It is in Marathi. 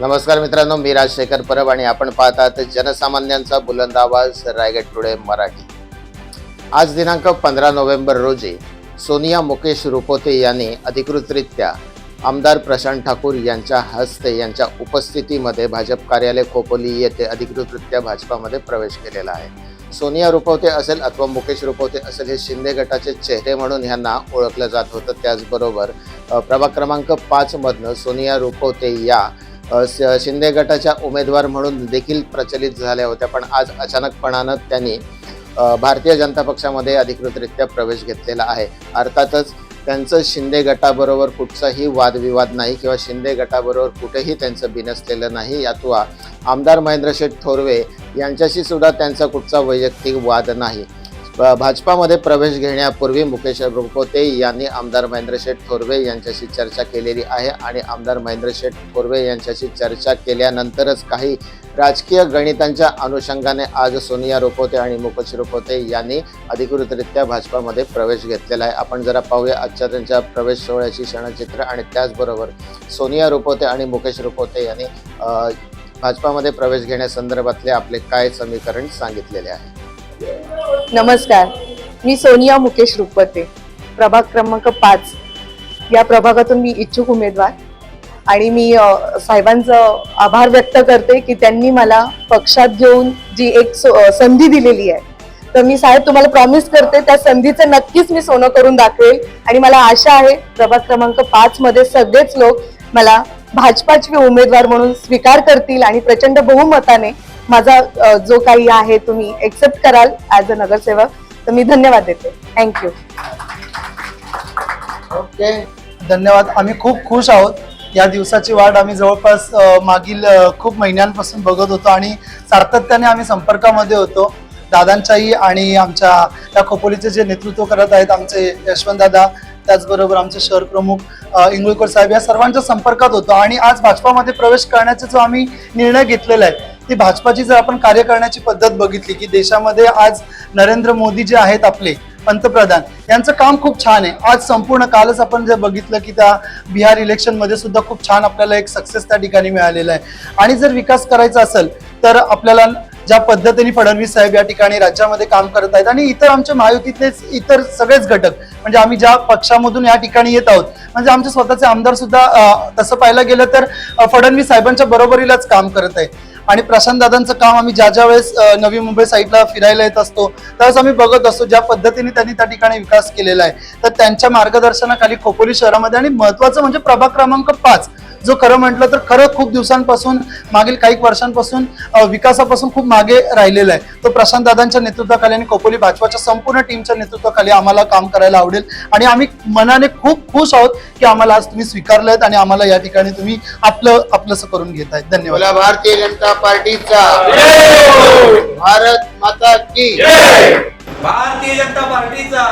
नमस्कार मित्रांनो मी राजशेखर परब आणि आपण पाहतात जनसामान्यांचा बुलंद आवाज रायगड टुडे मराठी. आज दिनांक पंधरा नोव्हेंबर रोजी सोनिया मुकेश रुपोते यांनी अधिकृतरित्या आमदार प्रशांत ठाकूर यांच्या हस्ते यांच्या उपस्थितीमध्ये भाजप कार्यालय खोपोली येथे अधिकृतरित्या भाजपामध्ये प्रवेश केलेला आहे. सोनिया रुपवते असेल अथवा मुकेश रुपवते असेल हे शिंदे गटाचे चेहरे म्हणून ह्यांना ओळखलं जात होतं. त्याचबरोबर प्रभाग क्रमांक पाचमधनं सोनिया रुपवते या शिंदे गटाच्या उमेदवार म्हणून देखील प्रचलित झाल्या होत्या पण आज अचानकपणानं त्यांनी भारतीय जनता पक्षामध्ये अधिकृतरित्या प्रवेश घेतलेला आहे. अर्थातच त्यांचं शिंदे गटाबरोबर कुठचाही वादविवाद नाही किंवा शिंदे गटाबरोबर कुठेही त्यांचं बिनसलेलं नाही अथवा आमदार महेंद्र शेठ थोरवे यांच्याशी सुद्धा त्यांचा कुठचा वैयक्तिक वाद नाही. भाजपामध्ये प्रवेश घेण्यापूर्वी मुकेश रुपवते यांनी आमदार महेंद्र शेठ थोरवे यांच्याशी चर्चा केलेली आहे आणि आमदार महेंद्र शेठ थोरवे यांच्याशी चर्चा केल्यानंतरच काही राजकीय गणितांच्या अनुषंगाने आज सोनिया रुपवते आणि मुकेश रुपवते यांनी अधिकृतरित्या भाजपामध्ये प्रवेश घेतलेला आहे. आपण जरा पाहूया आजच्या त्यांच्या प्रवेश सोहळ्याची क्षणचित्र आणि त्याचबरोबर सोनिया रुपवते आणि मुकेश रुपवते यांनी भाजपामध्ये प्रवेश घेण्यासंदर्भातले आपले काय समीकरण सांगितलेले आहे. नमस्कार मी सोनिया मुकेश रुपवते प्रभाग क्रमांक पाच. या प्रभागातून मी इच्छुक उमेदवार आणि मी साहेबांचं आभार व्यक्त करते की त्यांनी मला पक्षात घेऊन जी एक संधी दिलेली आहे तर मी साहेब तुम्हाला प्रॉमिस करते त्या संधीचं नक्कीच मी सोनं करून दाखवेल. आणि मला आशा आहे प्रभाग क्रमांक पाच मध्ये सगळेच लोक मला भाजपाचे उमेदवार म्हणून स्वीकार करतील आणि प्रचंड बहुमताने माझा जो काही आहे तुम्ही एक्सेप्ट कराल ऍज अ नगरसेवक. तर मी धन्यवाद देते. Thank you okay. धन्यवाद. आम्ही खूप खुश आहोत. या दिवसाची वाट आम्ही जवळपास मागील खूप महिन्यांपासून बघत होतो आणि सातत्याने आम्ही संपर्कामध्ये होतो. दादांच्याही आणि आमच्या त्या खोपोलीचे जे नेतृत्व करत आहेत आमचे यशवंत दादा त्याचबरोबर आमचे शहर प्रमुख इंगुळकर साहेब या सर्वांच्या संपर्कात होतो. आणि आज भाजपामध्ये प्रवेश करण्याचा जो आम्ही निर्णय घेतलेला आहे ती भाजपाची जर आपण कार्य करण्याची पद्धत बघितली की देशामध्ये आज नरेंद्र मोदी जे आहेत आपले पंतप्रधान यांचं काम खूप छान आहे. आज संपूर्ण कालच आपण जे बघितलं की त्या बिहार इलेक्शनमध्ये सुद्धा खूप छान आपल्याला एक सक्सेस त्या ठिकाणी मिळालेला आहे. आणि जर विकास करायचा असेल तर आपल्याला ज्या पद्धतीने फडणवीस साहेब या ठिकाणी राज्यामध्ये काम करत आहेत आणि इतर आमच्या महायुतीतलेच इतर सगळेच घटक म्हणजे आम्ही ज्या पक्षामधून या ठिकाणी येत आहोत म्हणजे आमचे स्वतःचे आमदार सुद्धा तसं पाहायला गेलं तर फडणवीस साहेबांच्या बरोबरीलाच काम करत आहे. आणि प्रशांत दादांचं काम आम्ही ज्या ज्या वेळेस नवी मुंबई साईडला फिरायला येत असतो त्यावेळेस आम्ही बघत असतो ज्या पद्धतीने त्यांनी त्या ठिकाणी विकास केलेला आहे. तर त्यांच्या मार्गदर्शनाखाली खोपोली शहरामध्ये आणि महत्वाचं म्हणजे प्रभाग क्रमांक पाच जो खरं म्हटलं तर खरं खूप दिवसांपासून मागील काही वर्षांपासून विकासापासून खूप मागे राहिलेला आहे. तो प्रशांत दादांच्या नेतृत्वाखाली आणि खोपोली भाजपाच्या संपूर्ण टीमच्या नेतृत्वाखाली आम्हाला काम करायला आवडेल. आणि आम्ही मनाने खूप खुश आहोत की आम्हाला आज तुम्ही स्वीकारलं आणि आम्हाला या ठिकाणी तुम्ही आपलं आपलंसं करून घेत आहेत धन्यवाद भारतीय जनता पार्टीचा. भारत माता की भारतीय जनता पार्टीचा.